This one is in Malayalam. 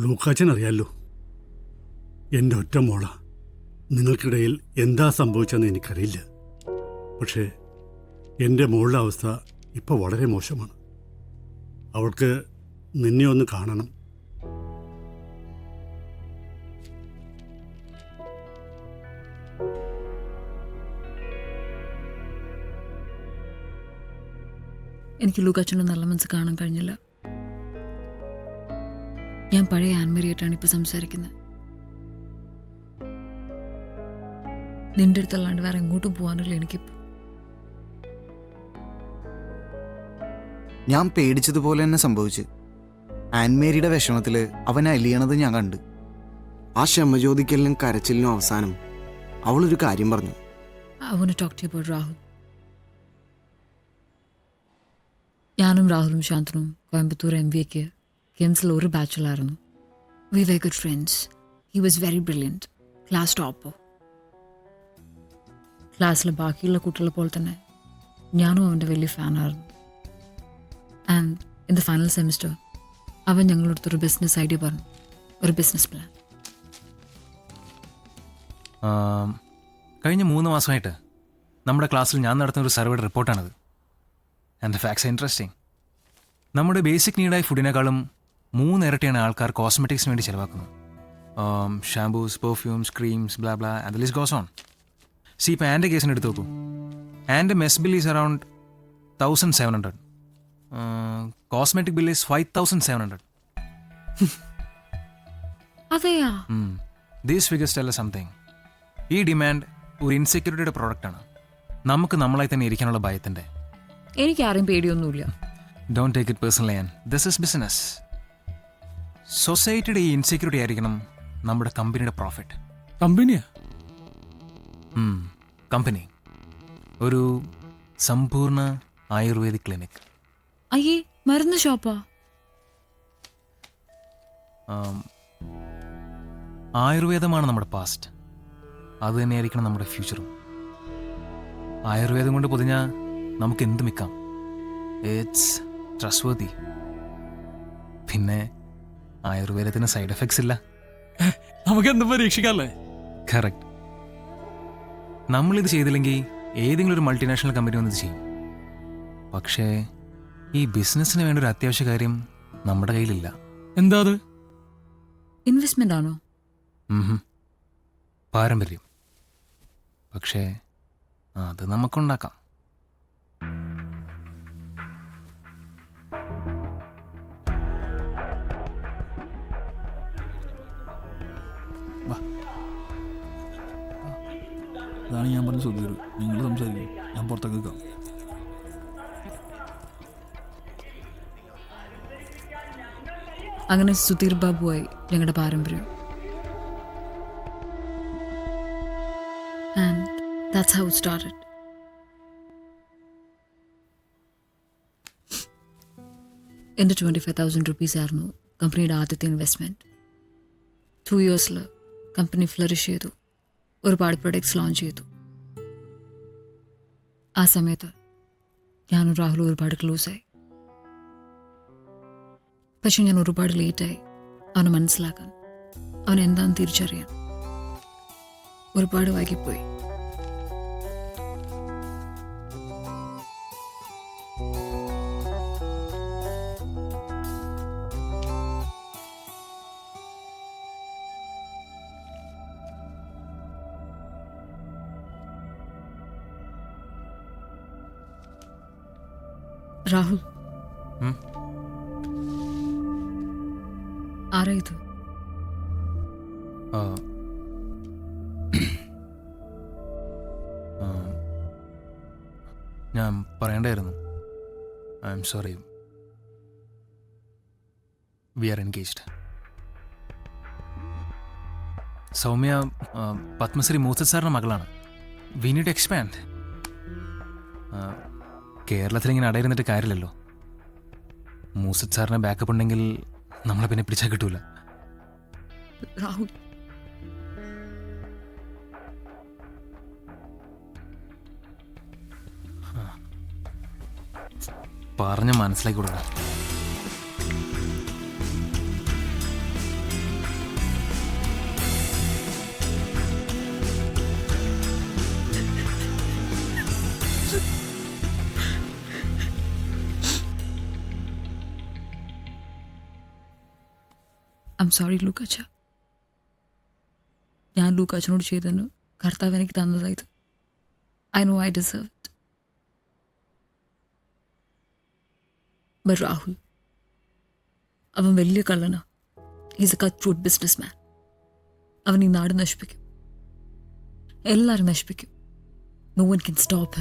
ലൂക്കാച്ചൻ അറിയാലോ എന്റെ ഒറ്റ മോള. നിങ്ങൾക്കിടയിൽ എന്താ സംഭവിച്ചെന്ന് എനിക്കറിയില്ല. പക്ഷേ എന്റെ മോളുടെ അവസ്ഥ ഇപ്പോൾ വളരെ മോശമാണ്. അവൾക്ക് നിന്നെ ഒന്ന് കാണണം. എനിക്ക് ലൂക്കാച്ചനെ നല്ല മനസ്സ് കാണാൻ കഴിഞ്ഞില്ല. ഞാൻ പഴയ ആൻമരിയായിട്ടാണ് ഇപ്പൊ സംസാരിക്കുന്നത്. നിന്റെ അടുത്തല്ലാണ്ട് വേറെ എങ്ങോട്ടും പോകാനുള്ള എനിക്ക് ഞാൻ പേടിച്ചതുപോലെ തന്നെ സംഭവിച്ചു. ആൻമേരിയുടെ വിഷമത്തിൽ അവൻ അലിയണത് ഞാൻ കണ്ട്. ആ ക്ഷമചോദിക്കലിനും കരച്ചിലിനും അവസാനം അവളൊരു കാര്യം പറഞ്ഞു. രാഹുൽ. ഞാനും രാഹുലും ശാന്തനും കോയമ്പത്തൂർ എം വി കിംസിൽ ഒരു ബാച്ചിലായിരുന്നു we were good friends he was very brilliant class topper ക്ലാസ്സിലെ ബാക്കിയുള്ള കുട്ടികളെ പോലെ തന്നെ ഞാനും അവന്റെ വലിയ ഫാനായിരുന്നു and in the final semester അവൻ ഞങ്ങളുടെ ഞങ്ങളടുത്തൊരു ബിസിനസ് ഐഡിയ പറഞ്ഞു. ഒരു ബിസിനസ് പ്ലാൻ കഴിഞ്ഞ മൂന്ന് മാസമായിട്ട് നമ്മുടെ ക്ലാസ്സിൽ ഞാൻ നടത്തുന്ന ഒരു സർവേയുടെ റിപ്പോർട്ടാണത് ആൻഡ് ദ ഫാക്ട്സ് ഇൻട്രസ്റ്റിംഗ് നമ്മുടെ ബേസിക് നീഡായ ഫുഡിനേക്കാളും മൂന്നിരട്ടിയാണ് ആൾക്കാർ കോസ്മെറ്റിക്സിന് വേണ്ടി ചിലവാക്കുന്നത്. Shampoos perfumes creams blah blah list goes on see ഇപ്പോൾ ആന്റെ കേസിന് എടുത്ത് നോക്കൂ. ആന്റെ mess bill is around thousand seven hundred cosmetic bill is five thousand seven hundred അതെയാ? ദീസ് ഫിഗേഴ്സ് അല്ല സംതിങ് ഈ ഡിമാൻഡ് ഒരു ഇൻസെക്യൂരിറ്റിയുടെ പ്രോഡക്റ്റാണ് നമുക്ക് നമ്മളായി തന്നെ ഇരിക്കാനുള്ള ഭയത്തിന്റെ എനിക്ക് ആരെയും പേടിയൊന്നുമില്ല. Don't take it personally and this is business സൊസൈറ്റിയുടെ ഈ ഇൻസെക്യൂരിറ്റി ആയിരിക്കണം നമ്മുടെ കമ്പനിയുടെ പ്രോഫിറ്റ് കമ്പനിയാ? കമ്പനി. ഒരു സമ്പൂർണ ആയുർവേദിക് ക്ലിനിക്. അയ്യേ മരുന്ന് ഷോപ്പാ? ആയുർവേദമാണ് നമ്മുടെ പാസ്റ്റ് അത് തന്നെയായിരിക്കണം നമ്മുടെ ഫ്യൂച്ചറും ആയുർവേദം കൊണ്ട് പൊതിഞ്ഞ നമുക്ക് എന്ത് മിക്കാം? ഇറ്റ്സ് ട്രസ്റ്റ് പിന്നെ ആയുർവേദത്തിന് സൈഡ് എഫക്ട്സ് ഇല്ല. നമുക്ക് എന്തും പരീക്ഷിക്കാല്ലേ? കറക്റ്റ്. നമ്മളിത് ചെയ്തില്ലെങ്കിൽ ഏതെങ്കിലും ഒരു മൾട്ടിനാഷണൽ കമ്പനി വന്ന് ഇത് ചെയ്യും. പക്ഷേ ഈ ബിസിനസ്സിന് വേണ്ട ഒരു അത്യാവശ്യ കാര്യം നമ്മുടെ കയ്യിലില്ല. എന്താ അത്? ഇൻവെസ്റ്റ്മെന്റ് ആണോ. പാരമ്പര്യം. പക്ഷേ അത് നമുക്കുണ്ടാക്കാം. അതാണ് ഞാൻ പറഞ്ഞ സുധീർ നിങ്ങൾ സംസാരിക്കും. ഞാൻ പുറത്തേക്ക് നിൽക്കാം. അങ്ങനെ സുധീർ ബാബുവായി ഞങ്ങളുടെ പാരമ്പര്യം. ആൻഡ് ദാറ്റ്സ് ഹൗ എന്റെ ട്വന്റി ഫൈവ് തൗസൻഡ് റുപ്പീസ് ആയിരുന്നു കമ്പനിയുടെ ആദ്യത്തെ ഇൻവെസ്റ്റ്മെന്റ് ടു ഇയേഴ്സിൽ കമ്പനി ഫ്ലറിഷ് ചെയ്തു ഒരുപാട് പ്രൊഡക്ട്സ് ലോഞ്ച് ചെയ്തു ആ സമയത്ത് ഞാനും രാഹുലും ഒരുപാട് ക്ലോസായി പക്ഷെ ഞാൻ ഒരുപാട് ലേറ്റായി അവനെ മനസ്സിലാക്കാൻ അവൻ എന്താണെന്ന് തിരിച്ചറിയാൻ ഒരുപാട് വൈകിപ്പോയി രാഹുൽ? ആരാ ഇത്. ഞാൻ പറയണ്ടായിരുന്നു. I am sorry. We are engaged. Soumya Padmashri സാറിന്റെ മകളാണ്. വി നീഡ് എക്സ്പാൻഡ് കേരളത്തിൽ ഇങ്ങനെ അടയിരുന്നിട്ട് കാര്യമില്ലല്ലോ. മൂസത് സാറിന് ബാക്കപ്പ് ഉണ്ടെങ്കിൽ നമ്മളെ പിന്നെ പിടിച്ചാൽ കിട്ടൂല. രാഹുൽ. പറഞ്ഞ് മനസ്സിലാക്കി കൊടുക്കണം ഐ എം സോറി ലൂക്കാച്ച ഞാൻ ലൂക്കാച്ചനോട് ചെയ്തതിന് കർത്താവ് എനിക്ക് തന്നതായത് I know I deserve Rahul അവൻ വലിയ കള്ളനാ. Is a cut business man അവൻ ഈ നാട് നശിപ്പിക്കും. എല്ലാവരും നശിപ്പിക്കും. No one can stop him